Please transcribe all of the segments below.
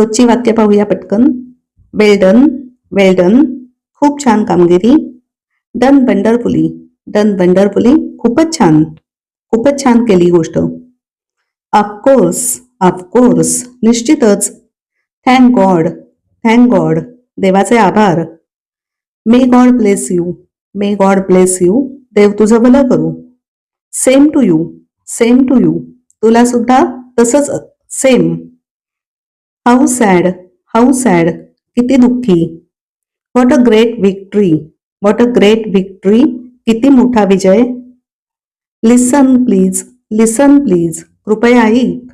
रोजची वाक्य पाहूया पटकन. वेल्डन वेल्डन खूप छान कामगिरी. डन बंडरफुली डन बंडरफुली खूपच छान. खूपच छान केली गोष्ट. ऑफकोर्स ऑफकोर्स निश्चितच. थँक गॉड थँक गॉड देवाचे आभार. May God bless you may God bless you देव तुझं भलं करू. Same to you same to you तुला सुद्धा तसंच same how sad how sad किती दुःखी. What a great victory what a great victory किती मोठा विजय. लिसन प्लीज लिसन प्लीज कृपया ऐक.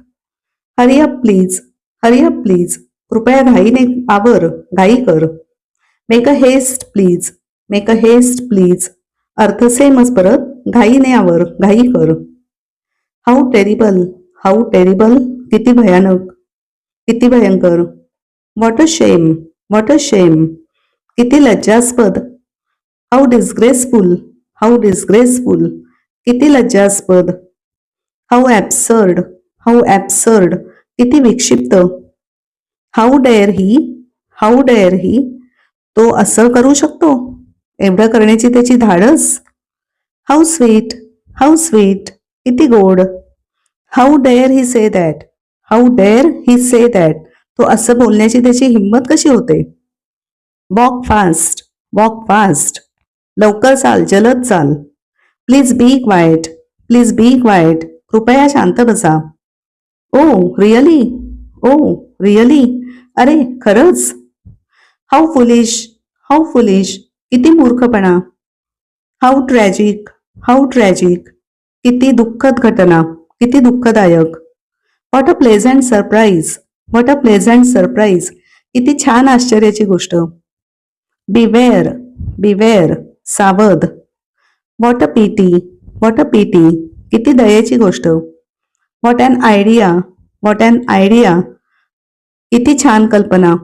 हरिअप प्लीज हरिअप प्लीज कृपया घाईने आवर घाई कर. Make a haste please make a haste please अर्थ सेमच परत घाईने आवर घाई कर. हाऊ टेरिबल हाऊ टेरिबल किती भयानक. किती भयंकर. What a shame what a shame किती लज्जास्पद. हाऊ डिस्ग्रेसफुल हाऊ डिस्ग्रेसफुल किती लज्जास्पद. हाऊ ॲब्सर्ड हाऊ ॲब्सर्ड किती विक्षिप्त. How dare he how dare he तो असं करू शकतो? एवढं करण्याची त्याची धाडस? हाऊ स्वीट हाऊ स्वीट किती गोड. How dare he say that how dare he say that तो असं बोलण्याची त्याची हिंमत कशी होते? वॉक फास्ट वॉक फास्ट लवकर चाल जलद चाल. Please be quiet please be quiet कृपया शांत बसा. ओ रिअली ओ रिअली अरे खरंच? हाऊ फुलिश हाऊ फुलिश किती मूर्खपणा. हाऊ ट्रॅजिक हाऊ ट्रॅजिक किती दुःखद घटना किती दुःखदायक. What a pleasant surprise what a pleasant surprise किती छान आश्चर्याची गोष्ट. बिवेअर बिवेअर सावध. What a pity what a pity किती दयेची गोष्ट. What an idea what an idea किती छान कल्पना.